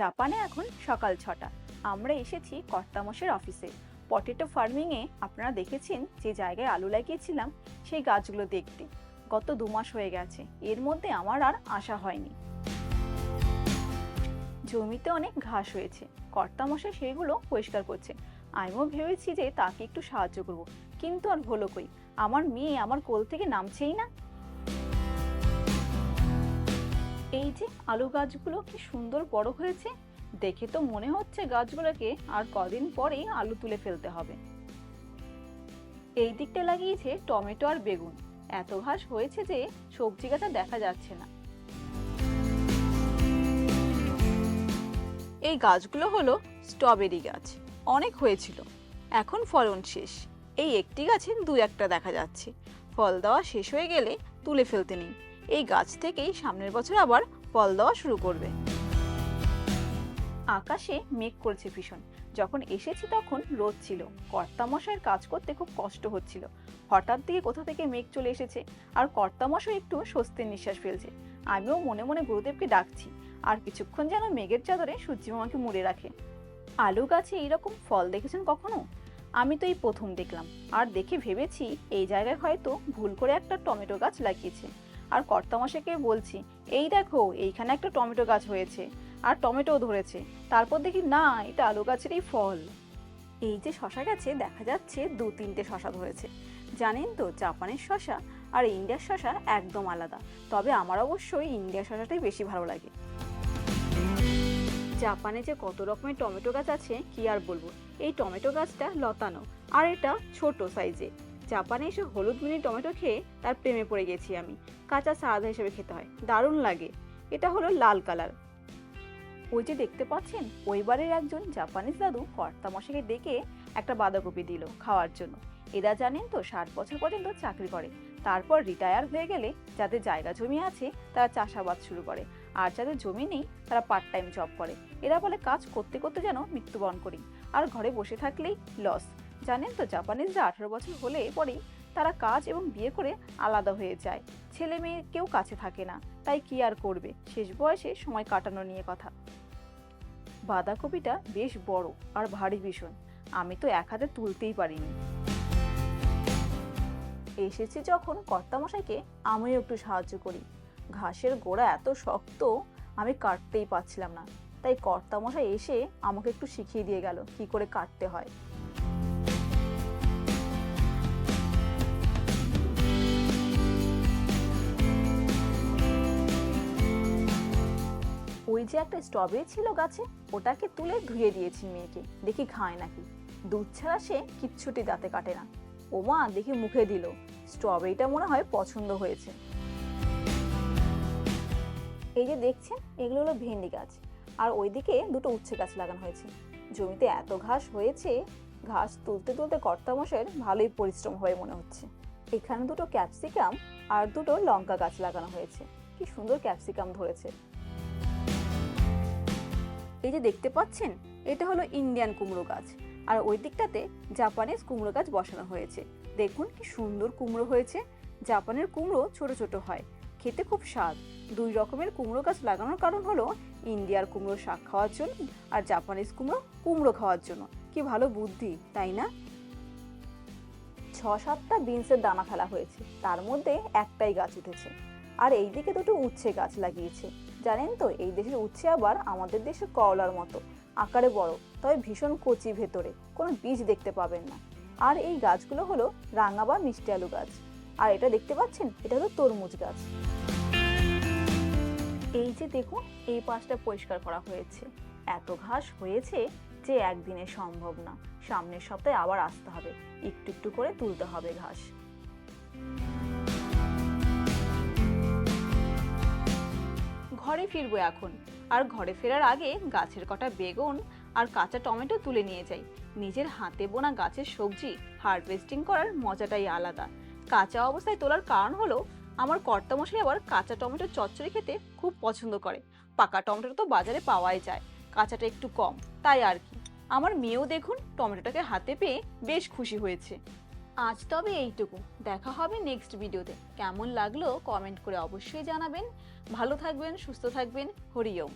জাপানে এখন সকাল ছটা। আমরা এসেছি কর্তামশের অফিসে পটেটো ফার্মিংয়ে আপনারা দেখেছেন যে জায়গায় আলু লাগিয়েছিলাম, সেই গাছগুলো দেখতে। গত দু মাস হয়ে গেছে, এর মধ্যে আমার আর আশা হয়নি। জমিতে অনেক ঘাস হয়েছে, কর্তামশাই সেইগুলো পরিষ্কার করছে। আমিও ভেবেছি যে তাকে একটু সাহায্য করব, কিন্তু আর হলো কই? আমার মেয়ে আমার কোল থেকে নামছেই না। এই যে আলু গাছগুলো কি সুন্দর বড় হয়েছে, দেখে তো মনে হচ্ছে গাছগুলোকে আর কদিন পরেই আলু তুলে ফেলতে হবে। এই দিকটা লাগিয়েছে টমেটো আর বেগুন। এত ঘাস হয়েছে যে সবজি গাছ দেখা যাচ্ছে না। এই গাছগুলো হলো স্ট্রবেরি গাছ। অনেক হয়েছিল। এখন ফলন শেষ। এই একটি গাছে দু একটা দেখা যাচ্ছে। ফল দেওয়া শেষ হয়ে গেলে তুলে ফেলতে নেই। এই গাছ থেকেই সামনের বছর আবার ফল দেওয়া শুরু করবে। আকাশে মেঘ করেছে ভীষণ। যখন এসেছি তখন রোদ ছিল। কর্তামশাইয়ের কাজ করতে খুব কষ্ট হচ্ছিল। হঠাৎ দিকে কোথা থেকে মেঘ চলে এসেছে? আর কর্তামশাই একটু স্বস্তির নিঃশ্বাস ফেলছে। আমিও মনে মনে গুরুদেবকে ডাকছি। আর কিছুক্ষণ যেন মেঘের চাদরে সূর্যি মামাকে মুড়ে রাখে। আলু গাছে এইরকম ফল দেখেছেন কখনো? আমি তো এই প্রথম দেখলাম। আর দেখে ভেবেছি এই জায়গায় হয়তো ভুল করে একটা টমেটো গাছ লাগিয়েছে। আর কর্তামশাকে বলছি, এই দেখো, এইখানে একটা টমেটো গাছ হয়েছে, আর টমেটোও ধরেছে। তারপর দেখি, না, এটা আলু গাছেরই ফল। এই যে শশা গাছে দেখা যাচ্ছে দু তিনটে শশা ধরেছে। জানেন তো, জাপানের শশা আর ইন্ডিয়ার শশা একদম আলাদা। তবে আমার অবশ্যই ইন্ডিয়ার শশাটাই বেশি ভালো লাগে। জাপানে যে কত রকমের টমেটো গাছ আছে, কি আর বলব? এই টমেটো গাছটা লতানো, আর এটা ছোট সাইজে। জাপানে এসে হলুদ মিনি টমেটো খেয়ে তার প্রেমে পড়ে গেছি আমি। কাঁচা সাদা হিসেবে খেতে হয়। দারুণ লাগে। এটা হলো লাল কালার। ওই যে দেখতে পাচ্ছেন ওই বাড়ির একজন জাপানিজ দাদু কর্তামশাকে ডেকে একটা বাঁধাকপি দিল খাওয়ার জন্য। এরা জানেন তো, ষাট বছর পর্যন্ত চাকরি করে। তারপর রিটায়ার হয়ে গেলে যাদের জায়গা জমি আছে, তারা চাষাবাদ শুরু করে। আর যাদের জমি নেই, তারা পার্ট টাইম জব করে। এরা বলে, কাজ করতে করতে যেন মৃত্যুবরণ করি। আর ঘরে বসে থাকলেই লস জানেন তো, জাপানিজরা আঠারো বছর হলে পরেই তারা কাজ এবং বিয়ে করে আলাদা হয়ে যায়। ছেলে মেয়ে কেউ কাছে থাকে না, তাই কি আর করবে? শেষ বয়সে সময় কাটানো নিয়ে কথা। বাঁধাকপিটা বেশ বড় আর ভারী ভীষণ। আমি তো এক হাতে তুলতেই পারিনি। এসেছি যখন কর্তামশাইকে, আমিও একটু সাহায্য করি। ঘাসের গোড়া এত শক্ত, আমি কাটতেই পারছিলাম না। তাই কর্তামশাই এসে আমাকে একটু শিখিয়ে দিয়ে গেল, কি করে কাটতে হয়। ওই যে একটা স্ট্রবেরি ছিল গাছে, ওটাকে তুলে ধুয়ে দিয়েছি মেয়েকে। দেখি খায় নাকি। দুধ ছাড়া সে কিচ্ছুটি দাঁতে কাটে না। ওমা দেখি মুখে দিল। স্ট্রবেরিটা মনে হয় পছন্দ হয়েছে। এই যে দেখছেন, এগুলো হলো ভেন্ডি গাছ। আর ওইদিকে দুটো উচ্ছে গাছ লাগানো হয়েছে। জমিতে এত ঘাস হয়েছে, ঘাস তুলতে তুলতে কর্তামশের ভালোই পরিশ্রম হয়ে মনে হচ্ছে। এখানে দুটো ক্যাপসিকাম আর দুটো লঙ্কা গাছ লাগানো হয়েছে। কি সুন্দর ক্যাপসিকাম ধরেছে। এই যে দেখতে পাচ্ছেন, এটা হলো ইন্ডিয়ান কুমড়ো গাছ। আর ওই দিকটাতে জাপানিজ কুমড়ো গাছ বসানো হয়েছে। দেখুন কি সুন্দর কুমড়ো হয়েছে। জাপানের কুমড়ো ছোট ছোট হয়। খেতে খুব স্বাদ। দুই রকমের কুমড়ো গাছ লাগানোর কারণ হলো ইন্ডিয়ার কুমড়ো শাক খাওয়ার জন্য আর জাপানিজ কুমড়ো কুমড়ো খাওয়ার জন্য। কি ভালো বুদ্ধি, তাই না? ছ সাতটা বিনসের দানা ফেলা হয়েছে। তার মধ্যে একটাই গাছ উঠেছে। আর এই দিকে দুটো উচ্ছে গাছ লাগিয়েছে। জানেন তো, এই দেশের উচ্ছে আবার আমাদের দেশে করলার মতো। আকারে বড়, তবে ভীষণ কচি ভেতরে, কোনো বীজ দেখতে পাবেন না। আর এই গাছগুলো হলো রাঙা বা মিষ্টি আলু গাছ। আর এটা দেখতে পাচ্ছেন? এটা হলো তরমুজ গাছ। এই যে দেখুন, এই পাশটা পরিষ্কার করা হয়েছে। এত ঘাস হয়েছে যে একদিনে সম্ভব না। সামনের সপ্তাহে আবার আসতে হবে। একটু একটু করে তুলতে হবে ঘাস। ঘরে ফিরবো এখন। আর ঘরে ফেরার আগে গাছের কটা বেগুন আর কাঁচা টমেটো তুলে নিয়ে যাই। নিজের হাতে বোনা গাছের সবজি হারভেস্টিং করার মজাটাই আলাদা। কাঁচা অবস্থায় তোলার কারণ হলো, আমার কর্তামশাই আবার কাঁচা টমেটো চচ্চড়ি খেতে খুব পছন্দ করে। পাকা টমেটো তো বাজারে পাওয়াই যায়, কাঁচাটা একটু কম, তাই আর কি। আমার মেয়েও দেখুন টমেটোটাকে হাতে পেয়ে বেশ খুশি হয়েছে। আজ তবে এইটুকু। দেখা হবে নেক্সট ভিডিওতে কেমন লাগল কমেন্ট করে অবশ্যই জানাবেন। ভালো থাকবেন, সুস্থ থাকবেন। হরিওম